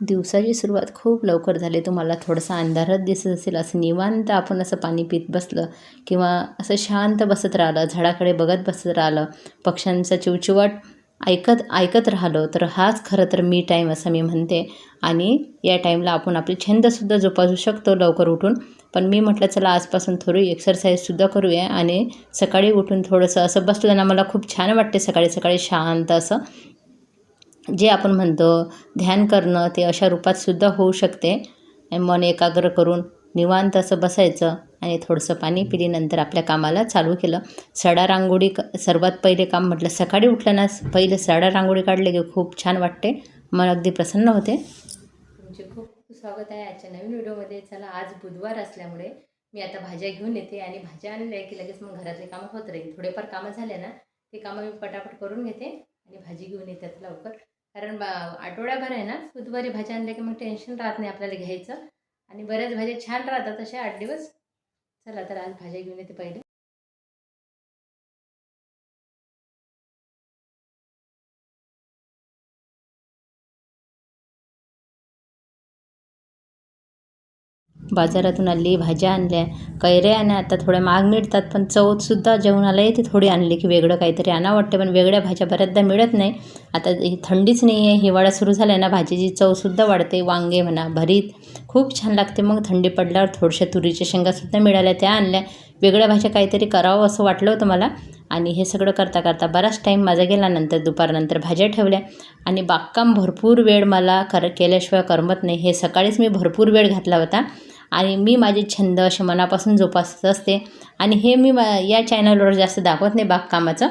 दिवसाची सुरुवात खूप लवकर झाली. तुम्हाला थोडासा अंधारच दिसत असेल असं निवांत आपण असं पाणी पित बसलं किंवा असं शांत बसत राहिलं झाडाकडे बघत बसत राहिलं पक्ष्यांचा चिवचिवाट ऐकत ऐकत राहिलो तर हाच खरं तर मी टाईम असं मी म्हणते. आणि या टाईमला आपण आपले छंदसुद्धा जोपासू शकतो लवकर उठून. पण मी म्हटलं चला आजपासून थोडी एक्सरसाइजसुद्धा करूया आणि सकाळी उठून थोडंसं असं बसलं ना मला खूप छान वाटते सकाळी सकाळी शांत असं. जे आपण म्हणतो ध्यान करणं ते अशा रूपात सुद्धा होऊ शकते. आणि मन एकाग्र करून निवांत असं बसायचं आणि थोडंसं पाणी पिल्यानंतर आपल्या कामाला चालू केलं. सडा रांगोळी क सर्वात पहिले काम म्हटलं सकाळी उठलं ना पहिले सडा रांगोळी काढले की खूप छान वाटते. मन अगदी प्रसन्न होते. तुमचे खूप खूप स्वागत आहे आजच्या नवीन व्हिडिओमध्ये. चला आज बुधवार असल्यामुळे मी आता भाज्या घेऊन येते आणि भाज्या आणल्या की लगेच मग घरातले कामं होत राहील. थोडेफार कामं झाले ना ते कामं मी पटापट करून घेते आणि भाजी घेऊन येतात लवकर. कारण बा आठवड्याभर आहे ना बुधवारी भाज्या आणल्या की मग टेन्शन राहत नाही आपल्याला घ्यायचं. आणि बऱ्याच भाज्या छान राहतात अशा आठ दिवस. चला तर आज भाज्या घेऊन येते पहिले. बाजारातून आणली भाज्या आणल्या कैऱ्या आणल्या आता थोड्या महाग मिळतात पण चवसुद्धा जेवणाला येते थोडी आणली की वेगळं काहीतरी आणावं वाटते पण वेगळ्या भाज्या बऱ्याचदा मिळत नाही. आता ही थंडीच नाही आहे हिवाळा सुरू झाला ना भाजीची चवसुद्धा वाढते वांगे म्हणा भरीत खूप छान लागते. मग थंडी पडल्यावर थोडशा तुरीच्या शेंगासुद्धा मिळाल्या त्या आणल्या. वेगळ्या भाज्या काहीतरी करावं असं वाटलं होतं मला आणि हे सगळं करता करता बराच टाईम माझा गेल्यानंतर दुपारनंतर भाज्या ठेवल्या. आणि बागकाम भरपूर वेळ मला कर केल्याशिवाय करमत नाही. हे सकाळीच मी भरपूर वेळ घातला होता. आणि मी माझे छंद असे मनापासून जोपासत असते. आणि हे मी मा या चॅनलवर जास्त दाखवत नाही बागकामाचं.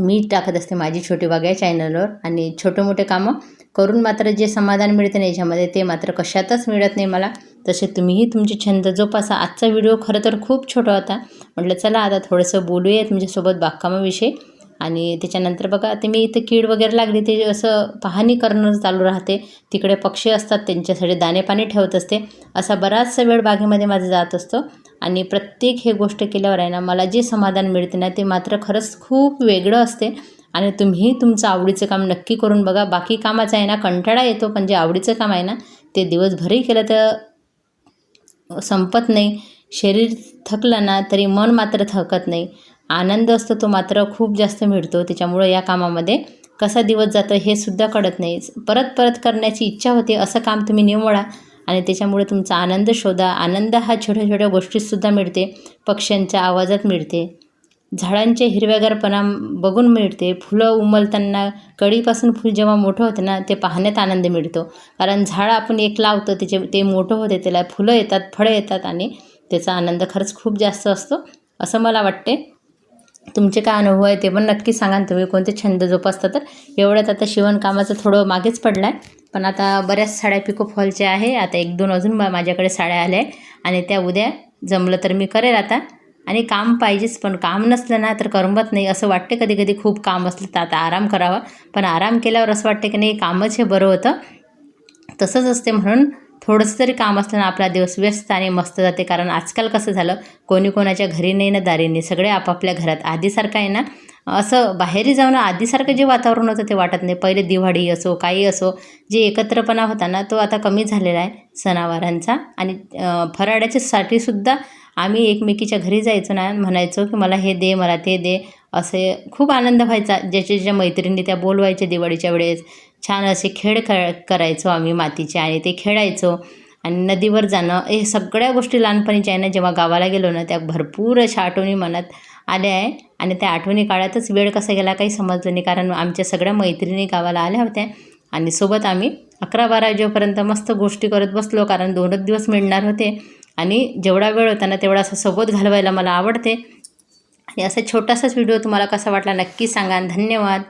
मी टाकत असते माझी छोटी बाग या चॅनलवर आणि छोटे मोठे कामं करून मात्र जे समाधान मिळते ना याच्यामध्ये ते मात्र कशातच मिळत नाही मला. तसे तुम्हीही तुमचे छंद जोपासा. आजचा व्हिडिओ खरं तर खूप छोटा होता. म्हटलं चला आता थोडंसं बोलूया तुमच्यासोबत बागकामाविषयी. आणि त्याच्यानंतर बघा ते मी इथे कीड वगैरे लागली ते असं पाहणी करणं चालू राहते. तिकडे पक्षी असतात त्यांच्यासाठी दाणेपाणी ठेवत असते. असा बराचसा वेळ बागेमध्ये माझा जात असतो. आणि प्रत्येक हे गोष्ट केल्यावर आहे ना मला जे समाधान मिळते ना ते मात्र खरंच खूप वेगळं असते. आणि तुम्ही तुमचं आवडीचं काम नक्की करून बघा. बाकी कामाचं आहे ना कंटाळा येतो पण जे आवडीचं काम आहे ना ते दिवसभरही केलं तर संपत नाही. शरीर थकलं ना तरी मन मात्र थकत नाही. आनंद असतो तो मात्र खूप जास्त मिळतो. त्याच्यामुळं या कामामध्ये कसा दिवस जातो हे सुद्धा कळत नाही. परत परत करण्याची इच्छा होते असं काम तुम्ही निवडा आणि त्याच्यामुळे तुमचा आनंद शोधा. आनंद हा छोट्या छोट्या गोष्टीतसुद्धा मिळते. पक्ष्यांच्या आवाजात मिळते. झाडांचे हिरव्यागारपणा बघून मिळते. फुलं उमलताना कळीपासून फुल जेव्हा मोठं होतं ना ते पाहण्यात आनंद मिळतो. कारण झाड आपण एक लावतो त्याचे ते मोठं होते त्याला फुलं येतात फळं येतात आणि त्याचा आनंद खरंच खूप जास्त असतो. असं मला वाटते. तुमचे काय अनुभव आहे ते पण नक्की सांगा तुम्ही. कोणते छंद जोपासता तर? एवढ्यात आता शिवणकामाचं थोडं मागेच पडलं आहे पण आता बऱ्याच साड्या पिको फॉलच्या आहे. आता एक दोन अजून माझ्याकडे साड्या आल्या आहे आणि त्या उद्या जमलं तर मी करेल आता. आणि काम पाहिजेच पण काम नसलं ना तर करमत नाही असं वाटते कधी कधी खूप काम असलं तर आता आराम करावा. पण आराम केल्यावर असं वाटते की नाही कामच हे बरं होतं. तसंच असते म्हणून थोडंसं तरी काम असलं ना आपला दिवस व्यस्त आणि मस्त जाते. कारण आजकाल कसं झालं कोणी कोणाच्या घरी नाही ना दारी नाही. सगळे आपापल्या घरात. आधीसारखं आहे ना असं बाहेरी जाऊन आधीसारखं जे वातावरण होतं ते वाटत नाही. पहिले दिवाळी असो काही असो जे एकत्रपणा होता ना तो आता कमी झालेला आहे सणावारांचा. आणि फराळाच्यासाठीसुद्धा आम्ही एकमेकीच्या घरी जायचो ना म्हणायचो की मला हे दे मला ते दे. असे खूप आनंद व्हायचा. ज्याच्या ज्या मैत्रिणी त्या बोलवायच्या दिवाळीच्या वेळेस. छान असे खेळ खेळ करायचो आम्ही मातीचे आणि ते खेळायचो. आणि नदीवर जाणं हे सगळ्या गोष्टी लहानपणीच्या आहे ना जेव्हा गावाला गेलो ना त्या भरपूर अशा आठवणी मनात आल्या आहे. आणि त्या आठवणी काळातच वेळ कसा गेला काही समजलं नाही कारण आमच्या सगळ्या मैत्रिणी गावाला आल्या होत्या. आणि सोबत आम्ही अकरा बारा वाजेपर्यंत मस्त गोष्टी करत बसलो कारण दोनच दिवस मिळणार होते. आणि जेवढा वेळ होता ना तेवढा असं सोबत घालवायला मला आवडते. आणि असा छोटासाच व्हिडिओ तुम्हाला कसा वाटला नक्की सांगा. धन्यवाद.